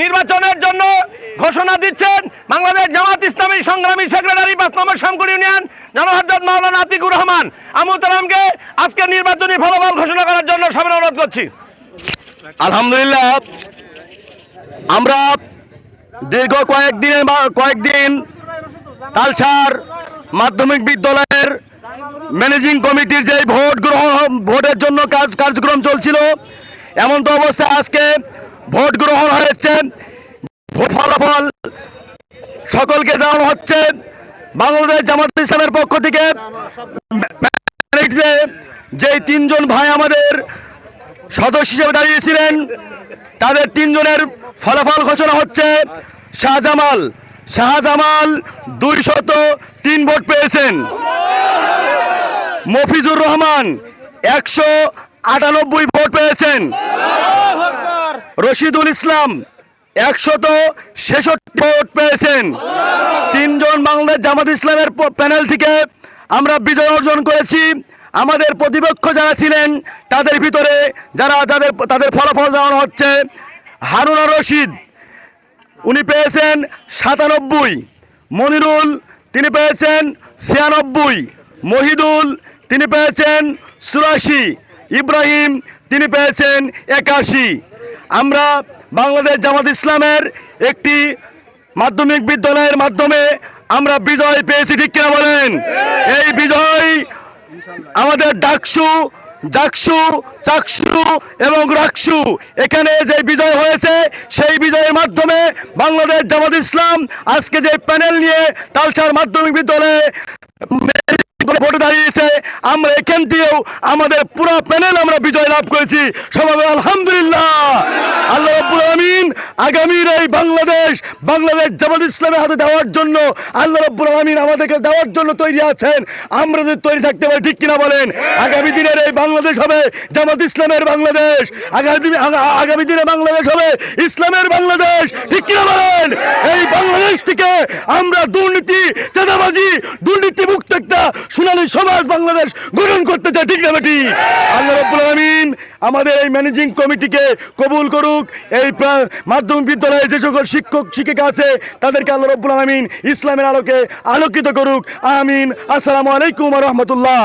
নির্বাচনের জন্য ঘোষণা দিচ্ছেন বাংলাদেশ জামাত ইসলামী সংগ্রামী সেক্রেটারি পাঁচ নম্বর শামকুর ইউনিয়ন জনহরজত মাওলানা আতিকুর রহমান। আমুতালামকে আজকে নির্বাচনী ফলাফল ঘোষণা করার জন্য সবাই অনুরোধ করছি। আলহামদুলিল্লাহ, আমরা দীর্ঘ কয়েকদিনের কয়েকদিন তালসার মাধ্যমিক বিদ্যালয়ের ম্যানেজিং কমিটির যে ভোট গ্রহণ, ভোটের জন্য কাজ, কার্যক্রম চলছিল, এমন তো অবস্থায় আজকে ভোট গ্রহণ হয়েছে ভোট ফলাফল সকলকে জানানো হচ্ছে। বাংলাদেশ জামাত ইসলামের পক্ষ থেকে যে তিনজন ভাই আমাদের সদস্য হিসেবে দাঁড়িয়েছিলেন, তাদের তিনজনের ফলাফল ঘোষণা হচ্ছে, শাহজামাল। শাহজামাল দুই শত তিন ভোট পেয়েছেন। মফিজুর রহমান একশো আটানব্বই ভোট পেয়েছেন। রশিদুল ইসলাম একশত ছেষট্টি ভোট পেয়েছেন। তিনজন বাংলাদেশ জামাত ইসলামের প্যানেল থেকে আমরা বিজয় অর্জন করেছি। আমাদের প্রতিপক্ষ যারা ছিলেন, তাদের ভিতরে যারা যাদের, তাদের ফলাফল জানানো হচ্ছে, হারুনা রশিদ, উনি পেয়েছেন সাতানব্বই। মনিরুল, তিনি পেয়েছেন ছিয়ানব্বই। মহিদুল, তিনি পেয়েছেন চুরাশি। ইব্রাহিম, তিনি পেয়েছেন একাশি। আমরা বাংলাদেশ জামাত ইসলামের একটি মাধ্যমিক বিদ্যালয়ের মাধ্যমে আমরা বিজয় পেয়েছি, ঠিক কিনা বলেন? এই বিজয় আমাদের ডাকসু, জাকসু, চাকসু এবং রাকসু, এখানে যে বিজয় হয়েছে, সেই বিজয়ের মাধ্যমে বাংলাদেশ জামাত ইসলাম আজকে যে প্যানেল নিয়ে তালসার মাধ্যমিক বিদ্যালয়ে ভোটে দাঁড়িয়েছে। আমরা এখান দিয়েও আমাদের পুরো প্যানেল আমরা বিজয় লাভ করেছি। সবাই আলহামদুলিল্লাহ। আল্লাহ রাব্বুল আমিন আগামীর এই বাংলাদেশ বাংলাদেশ জামাত ইসলামের হাতে দেওয়ার জন্য, আল্লাহ রাব্বুল আমিন আমাদেরকে দেওয়ার জন্য তৈরি আছেন। আমরা যদি তৈরি থাকতে পারি, ঠিক কিনা বলেন? আগামী দিনের এই বাংলাদেশ হবে জামাত ইসলামের বাংলাদেশ। আগামী দিনে আগামী দিনে বাংলাদেশ হবে ইসলামের বাংলাদেশ। ঠিক কিনা বলেন? এই বাংলাদেশ থেকে আমরা দুর্নীতি, চাঁদাবাজি দুর্নীতি একটা সোনালী সমাজ বাংলাদেশ গঠন করতে চাই ঠিক না বেটি? আল্লাহ রব্বুল আলমিন আমাদের এই ম্যানেজিং কমিটিকে কবুল করুক, এই মাধ্যমিক বিদ্যালয়ে যে সকল শিক্ষক, শিক্ষিকা আছে, তাদেরকে আল্লাহ রব্বুল আলমিন ইসলামের আলোকে আলোকিত করুক। আমিন। আসসালামু আলাইকুম রহমতুল্লাহ।